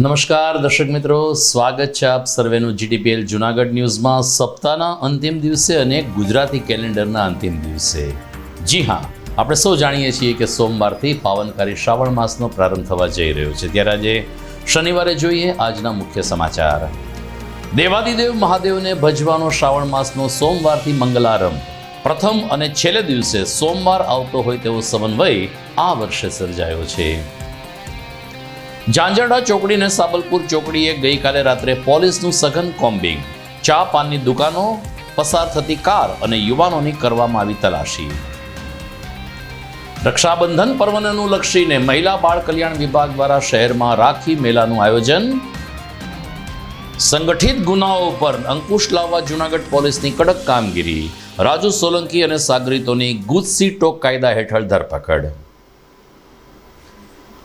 નમસ્કાર, દર્શક મિત્રો. સ્વાગત છે આપ સર્વેનું જીટીપીએલ જુનાગઢ ન્યૂઝમાં. સપ્તાહના અંતિમ દિવસે અને ગુજરાતી કેલેન્ડરના અંતિમ દિવસે. જી હા, આપણે સૌ જાણીએ છીએ કે સોમવારથી પાવનકારી શ્રાવણ માસનો પ્રારંભ થવા જઈ રહ્યો છે. ત્યારે આજે શનિવારે જોઈએ આજના મુખ્ય સમાચાર. દેવાદિદેવ મહાદેવને ભજવાનો શ્રાવણ માસનો સોમવારથી મંગલારંભ. પ્રથમ અને છેલ્લે દિવસે સોમવાર આવતો હોય તેવો સમન્વય આ વર્ષે સર્જાયો છે. ઝાંઝરડા ચોકડી અને સાબલપુર ચોકડીએ ગઈકાલે રાત્રે પોલીસનું સઘન કોમ્બિંગ. ચા પાનની દુકાનો પસાર થતી કાર અને યુવાનોની કરવામાં આવી તલાશી. રક્ષાબંધન પર્વને લક્ષીને મહિલા બાળ કલ્યાણ વિભાગ દ્વારા શહેરમાં રાખી મેળાનું આયોજન. સંગઠિત ગુનાઓ પર અંકુશ લાવવા જૂનાગઢ પોલીસની કડક કામગીરી. રાજુ સોલંકી અને સાગરીતોની ગુજસી ટોક કાયદા હેઠળ ધરપકડ.